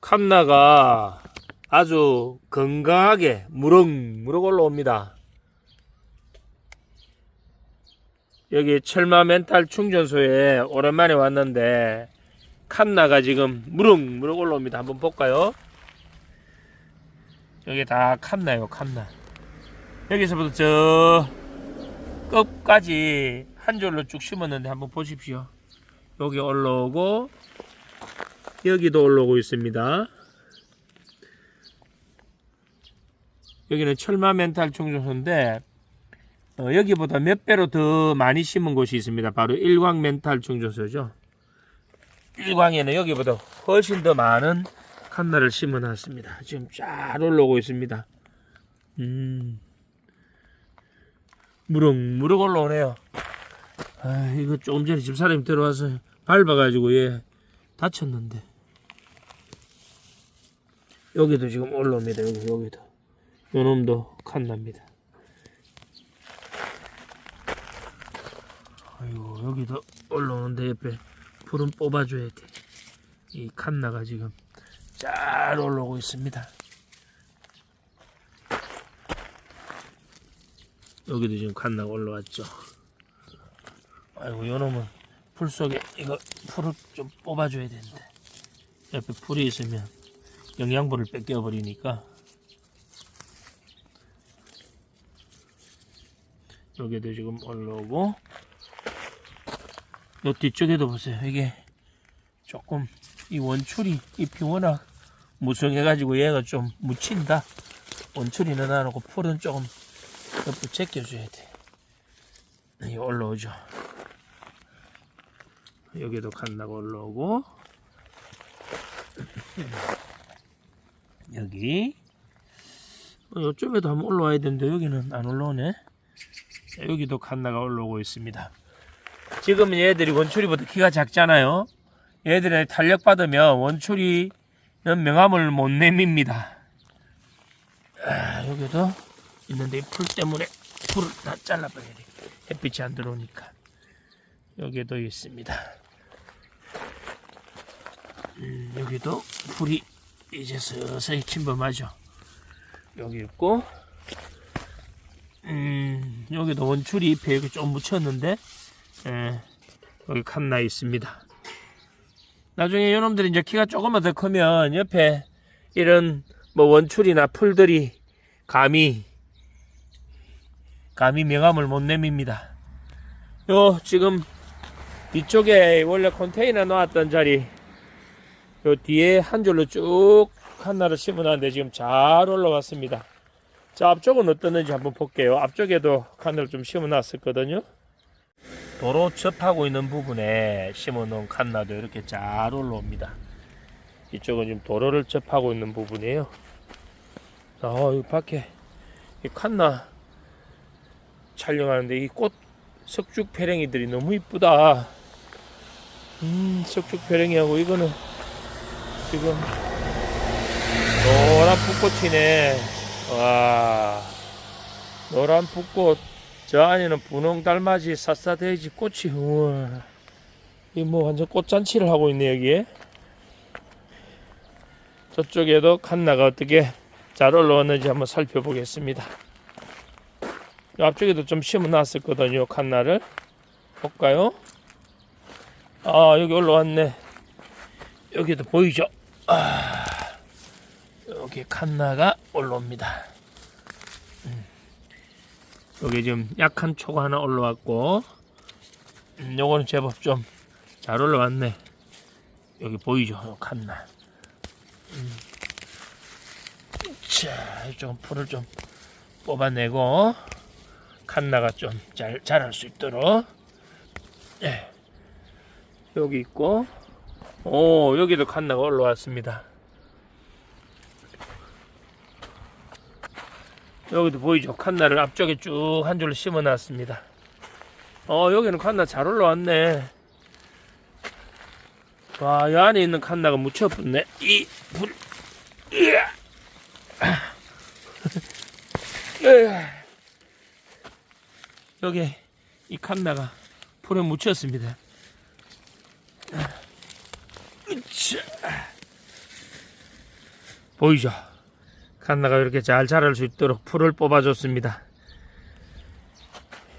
칸나가 아주 건강하게 무럭무럭 올라옵니다. 여기 철마 멘탈 충전소에 오랜만에 왔는데 칸나가 지금 무럭무럭 올라옵니다. 한번 볼까요? 여기 다 칸나요, 칸나. 여기서부터 저 끝까지 한 줄로 쭉 심었는데 한번 보십시오. 여기 올라오고 여기도 올라오고 있습니다. 여기는 철마 멘탈 충전소인데 어, 여기보다 몇 배로 더 많이 심은 곳이 있습니다. 바로 일광 멘탈 충전소죠. 일광에는 여기보다 훨씬 더 많은 칸나를 심어놨습니다. 지금 잘 올라오고 있습니다. 음, 무럭무럭 올라오네요. 아, 이거 조금 전에 집사람이 들어와서 밟아가지고 얘 다쳤는데. 여기도 지금 올라옵니다. 여기, 여기도. 요 놈도 칸납니다. 아이고, 여기도 올라오는데 옆에 불은 뽑아줘야 돼. 이 칸나가 지금 잘 올라오고 있습니다. 여기도 지금 칸나가 올라왔죠. 아이고, 요 놈은 풀 속에 이거 풀을 좀 뽑아줘야 되는데. 옆에 풀이 있으면 영양분을 뺏겨 버리니까. 여기도 지금 올라오고 요 뒤쪽에도 보세요. 이게 조금 이 원출이 잎이 워낙 무성해 가지고 얘가 좀 묻힌다. 원출이는 안 하고 풀은 조금 옆으로 제껴줘야 돼. 이 올라오죠 여기도 칸나가 올라오고. 여기. 어, 요쪽에도 한번 올라와야 되는데 여기는 안 올라오네. 자, 여기도 칸나가 올라오고 있습니다. 지금 얘들이 원추리보다 키가 작잖아요. 얘들이 탄력 받으면 원추리는 명암을 못 내밉니다. 아, 여기도 있는데 이풀 때문에 풀을 다 잘라버려야 돼. 햇빛이 안 들어오니까 여기도 있습니다 음, 여기도 풀이 이제 서서히 침범하죠. 여기 있고, 음, 여기도 원줄이 잎에 좀 묻혔는데, 예, 여기 칸나 있습니다. 나중에 이놈들이 이제 키가 조금만 더 크면 옆에 이런 뭐 원줄이나 풀들이 감히, 감히 명암을 못 내밉니다. 요, 지금 이쪽에 원래 컨테이너 놓았던 자리, 요 뒤에 한 줄로 쭉 하나를 심어놨는데 지금 잘 올라왔습니다. 자 앞쪽은 어떻는지 한번 볼게요. 앞쪽에도 칸을 좀 심어놨었거든요. 도로 접하고 있는 부분에 심어놓은 칸나도 이렇게 잘 올라옵니다. 이쪽은 지금 도로를 접하고 있는 부분이에요. 아, 이 밖에 이 칸나 촬영하는데 이 꽃 석죽 페랭이들이 너무 이쁘다. 음, 석죽 페랭이하고 이거는 지금 노란 풋꽃이네. 와, 노란 풋꽃. 저 안에는 분홍 달맞이 샅샅해지 꽃이 우와. 이뭐 완전 꽃잔치를 하고 있네 여기에. 저쪽에도 칸나가 어떻게 잘 올라왔는지 한번 살펴보겠습니다. 이 앞쪽에도 좀 심어놨었거든요 칸나를 볼까요? 아 여기 올라왔네. 여기도 보이죠? 아, 여기 칸나가 올라옵니다. 음, 여기 지금 약한 초가 하나 올라왔고, 음, 요거는 제법 좀 잘 올라왔네. 여기 보이죠? 요 칸나. 음. 자, 이쪽 풀을 좀 뽑아내고, 칸나가 좀 잘 자랄 수 있도록. 예. 여기 있고, 오, 여기도 칸나가 올라왔습니다. 여기도 보이죠? 칸나를 앞쪽에 쭉 한 줄로 심어 놨습니다. 어, 여기는 칸나 잘 올라왔네. 와, 이 안에 있는 칸나가 묻혀붙네. 이, 불, 으아. 으아. 여기, 이 칸나가 풀에 묻혔습니다. 보이죠? 칸나가 이렇게 잘 자랄 수 있도록 풀을 뽑아줬습니다.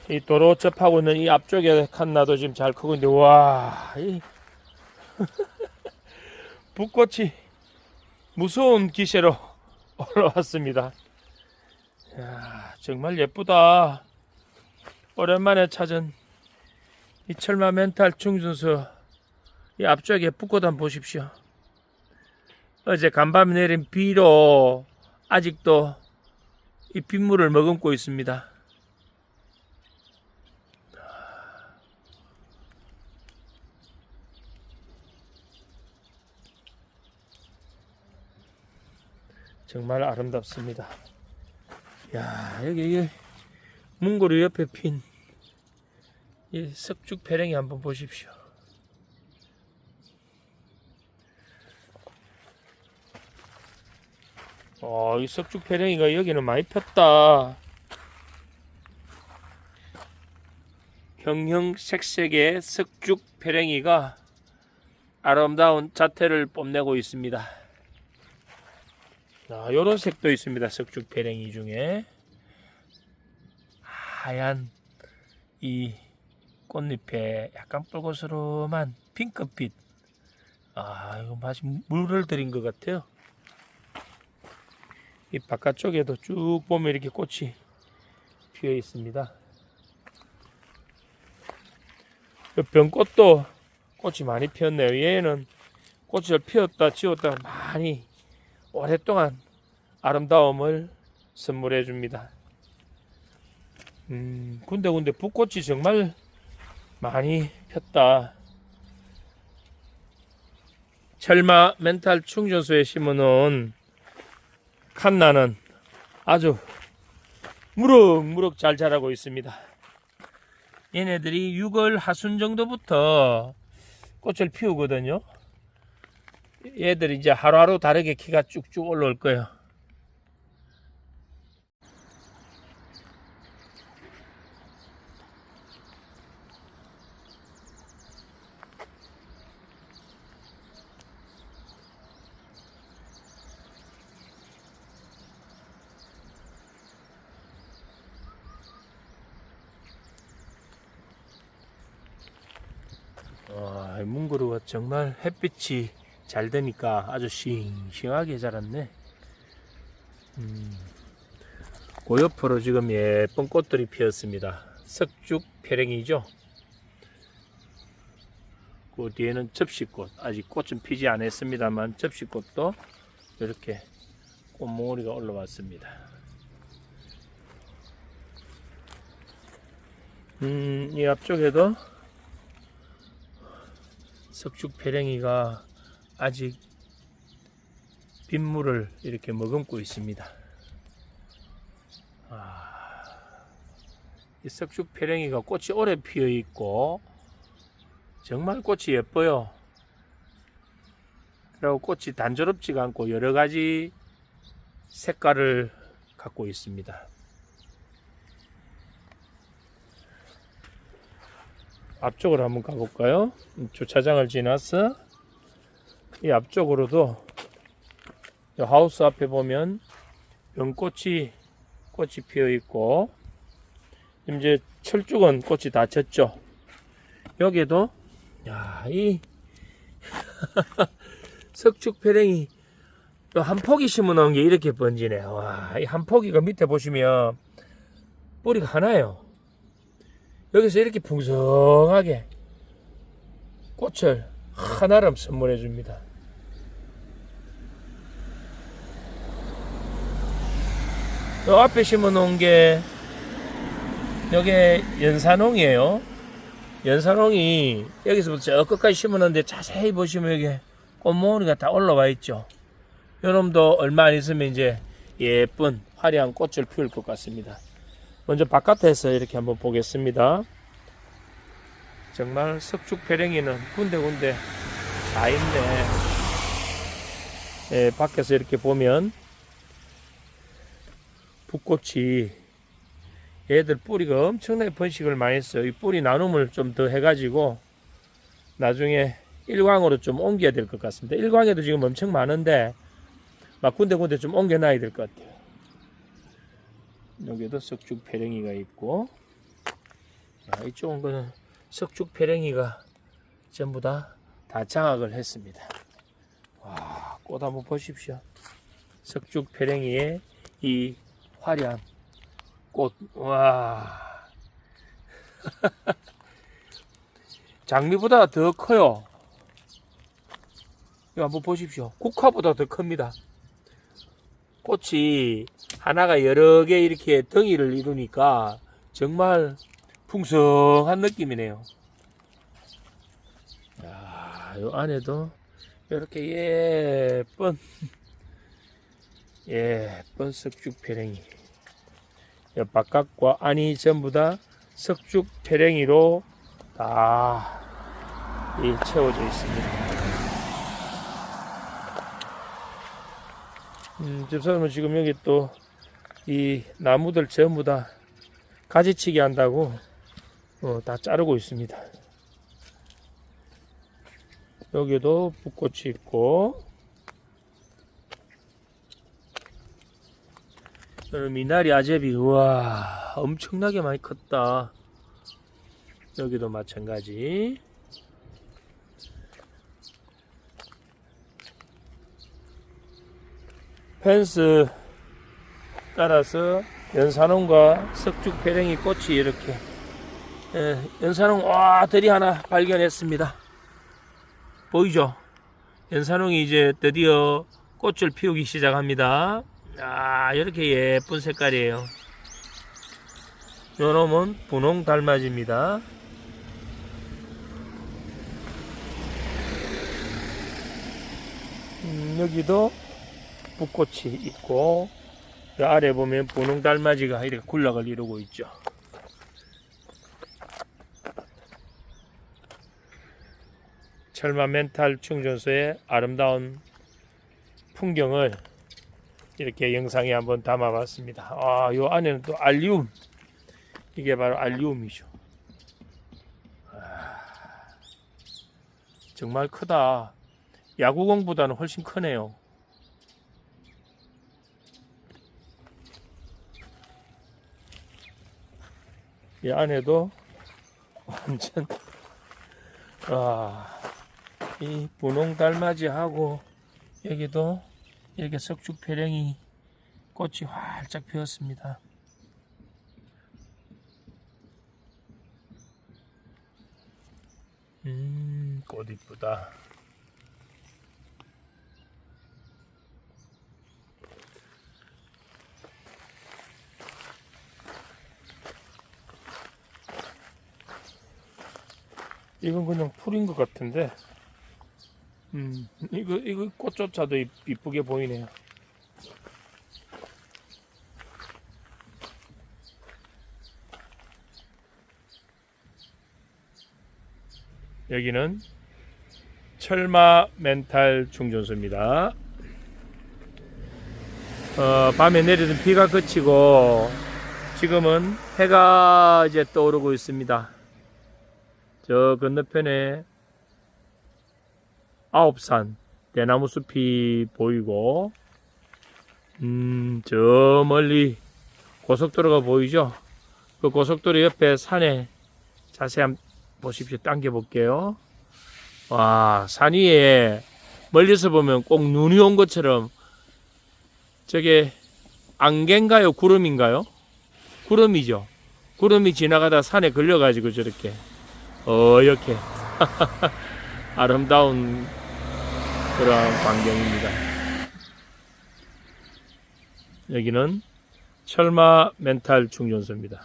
이 도로 접하고 있는 이 앞쪽에 칸나도 지금 잘 크고 있는데 와, 이 붓꽃이 무서운 기세로 올라왔습니다. 야, 정말 예쁘다. 오랜만에 찾은 이 철마 멘탈 충전소 이 앞쪽에 붓꽃 한번 보십시오. 어제 간밤에 내린 비로 아직도 이 빗물을 머금고 있습니다. 정말 아름답습니다. 야 여기 여기 문고리 옆에 핀 이 석죽 배랭이 한번 보십시오. 어, 이 석죽 배랭이가 여기는 많이 폈다. 형형색색의 석죽 배랭이가 아름다운 자태를 뽐내고 있습니다. 아, 요런 색도 있습니다. 석죽 배랭이 중에 하얀 이 꽃잎에 약간 붉어스름한 핑크빛. 아, 이거 마치 물을 들인 것 같아요. 이 바깥쪽에도 쭉 보면 이렇게 꽃이 피어 있습니다. 이 병꽃도 꽃이 많이 피었네요. 얘는 꽃을 피웠다 지웠다 많이 오랫동안 아름다움을 선물해 줍니다. 음, 군데군데 붓꽃이 정말 많이 폈다. 철마 멘탈 충전소에 심어놓은 칸나는 아주 무럭무럭 잘 자라고 있습니다. 얘네들이 6월 하순 정도부터 꽃을 피우거든요. 얘들이 이제 하루하루 다르게 키가 쭉쭉 올라올 거예요. 와, 이 문구루가 정말 햇빛이 잘 되니까 아주 싱싱하게 자랐네. 음, 그 옆으로 지금 예쁜 꽃들이 피었습니다. 석죽 페랭이죠. 그 뒤에는 접시꽃. 아직 꽃은 피지 않았습니다만 접시꽃도 이렇게 꽃몽우리가 올라왔습니다. 음, 이 앞쪽에도 석죽 페랭이가 아직 빗물을 이렇게 머금고 있습니다. 아, 이 석죽 페랭이가 꽃이 오래 피어 있고 정말 꽃이 예뻐요. 그리고 꽃이 단조롭지가 않고 여러 가지 색깔을 갖고 있습니다. 앞쪽으로 한번 가볼까요? 주차장을 지나서 이 앞쪽으로도 이 하우스 앞에 보면 연꽃이 꽃이 피어 있고 이제 철쭉은 꽃이 다 졌죠. 여기도 야이 석축 페랭이 또 한 포기 심어 놓은 게 이렇게 번지네. 와, 이 한 포기가 밑에 보시면 뿌리가 하나예요. 여기서 이렇게 풍성하게 꽃을 하나름 선물해 줍니다. 요 앞에 심어 놓은 게 여기 연산홍이에요. 연산홍이 여기서부터 저 끝까지 놓은데 자세히 보시면 여기 꽃모으리가 다 올라와 있죠. 요놈도 얼마 안 있으면 이제 예쁜 화려한 꽃을 피울 것 같습니다. 먼저 바깥에서 이렇게 한번 보겠습니다. 정말 석축 배랭이는 군데군데 다 있네. 예, 밖에서 이렇게 보면 붓꽃이 얘들 뿌리가 엄청나게 번식을 많이 했어요. 이 뿌리 나눔을 좀 더 해가지고 나중에 일광으로 좀 옮겨야 될 것 같습니다. 일광에도 지금 엄청 많은데 막 군데군데 좀 옮겨놔야 될 것 같아요. 여기도 석죽 페랭이가 있고, 아, 이쪽은 거는 석죽 페랭이가 전부 다, 다 장악을 했습니다. 와, 꽃 한번 보십시오. 석죽 페랭이의 이 화려한 꽃, 와. 장미보다 더 커요. 이거 한번 보십시오. 국화보다 더 큽니다. 꽃이 하나가 여러 개 이렇게 덩이를 이루니까 정말 풍성한 느낌이네요. 야, 요 안에도 이렇게 예쁜 예쁜 석죽 페랭이. 요 바깥과 안이 전부 다 석죽 페랭이로 다이 채워져 있습니다. 음, 집사람은 지금 여기 또 이 나무들 전부 다 가지치기 한다고 어, 다 자르고 있습니다. 여기도 붓꽃이 있고 여기 미나리 아제비 우와 엄청나게 많이 컸다. 여기도 마찬가지. 펜스 따라서 연산홍과 석죽 배랭이 꽃이 이렇게 예, 연산홍 와 들이 하나 발견했습니다. 보이죠? 연산홍이 이제 드디어 꽃을 피우기 시작합니다. 아 이렇게 예쁜 색깔이에요. 요 놈은 분홍 달맞이입니다. 음, 여기도 붓꽃이 있고 그 아래 보면 분홍 달맞이가 이렇게 군락을 이루고 있죠. 철마 멘탈 충전소의 아름다운 풍경을 이렇게 영상에 한번 담아봤습니다. 아, 요 안에는 또 알리움. 이게 바로 알리움이죠. 아, 정말 크다. 야구공보다는 훨씬 크네요. 이 안에도 완전 아, 이 분홍 달맞이하고 여기도 이렇게 석죽 페랭이 꽃이 활짝 피었습니다. 음, 꽃 이쁘다. 이건 그냥 풀인 것 같은데, 음, 이거, 이거 꽃조차도 이- 이쁘게 보이네요. 여기는 철마 멘탈 충전소입니다. 어, 밤에 내리던 비가 그치고 지금은 해가 이제 떠오르고 있습니다. 저 건너편에 아홉산 대나무 숲이 보이고 음, 저 멀리 고속도로가 보이죠? 그 고속도로 옆에 산에 자세히 한번 보십시오. 당겨 볼게요. 와, 산 위에 멀리서 보면 꼭 눈이 온 것처럼 저게 안개인가요? 구름인가요? 구름이죠. 구름이 지나가다 산에 걸려가지고 저렇게 어 이렇게 아름다운 그런 광경입니다. 여기는 철마 멘탈 충전소입니다.